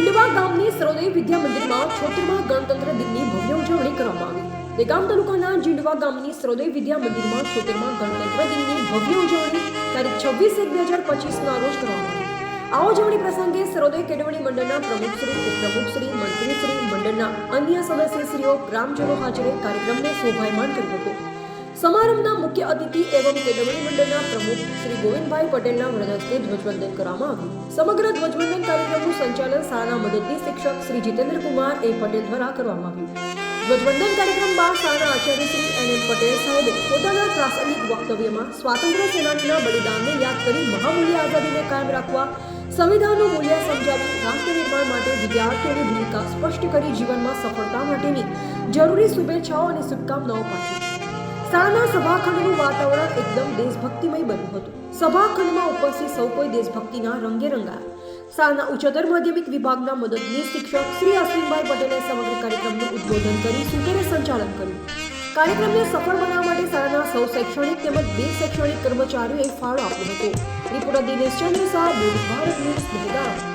જીંડવા ગામની સરોદય વિદ્યા મંદિરમાં છોતેરમા ગણતંત્ર દિનની ભવ્ય ઉજવણી કરવામાં આવી. દેગામ તાલુકાના જીંડવા ગામની સરોદય વિદ્યા મંદિરમાં છોતેરમા ગણતંત્ર દિનની ભવ્ય ઉજવણી તારીખ છવ્વીસ એક બે હજાર પચીસના રોજ કરવામાં આવી. આ ઉજવણી પ્રસંગે સરોદય કેળવણી મંડળના પ્રમુખશ્રી ઉપપ્રમુખશ્રી મંત્રીશ્રી મંડળના અન્ય સદસ્યશ્રીઓ, ગ્રામજનો હાજરે કાર્યક્રમને શોભાયમાન કર્યો હતો. સમારંભના મુખ્ય અતિથિ એવં કેળવણી મંડળના પ્રમુખ શ્રી ગોવિંદભાઈ પટેલના વરદ હસ્તે ધ્વજવંદન કરવામાં આવ્યું. સમગ્ર ધ્વજવંદન કાર્યક્રમનું સંચાલન શાળાના મદદની શિક્ષક શ્રી જીતેન્દ્ર કુમાર એ પટેલ દ્વારા કરવામાં આવ્યું. ધ્વજવંદન કાર્યક્રમ બાદ શાળાના આચાર્ય શ્રી એન એમ પટેલ સાહેબે પોતાના પ્રાસંગિક વક્તવ્યમાં સ્વાતંત્ર્ય સેનાનીના બલિદાનને યાદ કરી મહામૂલ્ય આઝાદીને કાયમ રાખવા, સંવિધાનનું મૂલ્ય સમજાવી રાષ્ટ્ર નિર્માણ માટે વિદ્યાર્થીઓની ભૂમિકા સ્પષ્ટ કરી જીવનમાં સફળતા માટેની જરૂરી શુભેચ્છાઓ અને શુભકામનાઓ પાઠવી. શાળાના સભાખંડનું વાતાવરણ એકદમ દેશભક્તિમય બન્યું હતું. સભાખંડમાં ઉપસ્થિત સૌ કોઈ દેશભક્તિના રંગે રંગાયા. શાળાના ઉચ્ચતર માધ્યમિક વિભાગના મદદનીશ શિક્ષક શ્રી અશ્વિનભાઈ પટેલે સમગ્ર કાર્યક્રમનું ઉદ્બોધન કરી સુંદરે સંચાલન કર્યું. કાર્યક્રમને સફળ બનાવવા માટે શાળાના સૌ શૈક્ષણિક તેમજ બે શૈક્ષણિક કર્મચારીઓએ ફાળો આપ્યો હતો. રિપોર્ટર દિનેશ ચંદ્ર શાહ ભારત ન્યૂઝ